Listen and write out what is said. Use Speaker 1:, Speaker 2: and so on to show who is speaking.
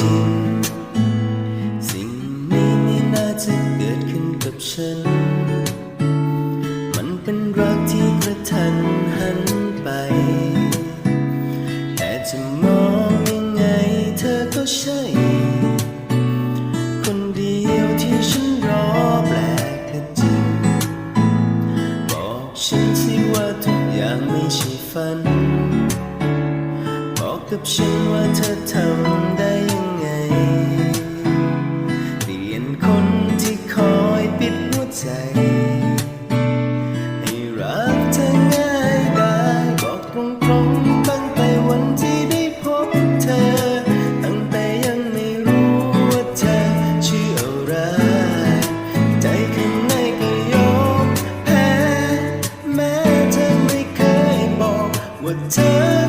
Speaker 1: จริง สิ่งนี้ไม่น่าจะเกิดขึ้นกับฉัน มันเป็นรักที่กระทันหันไป แต่จะมองยังไงเธอก็ใช่ คนเดียวที่ฉันรอแปลกและจริง บอกฉันสิว่าทุกอย่างไม่ใช่ฝัน บอกกับฉันว่าเธอทำ ว่าเธอ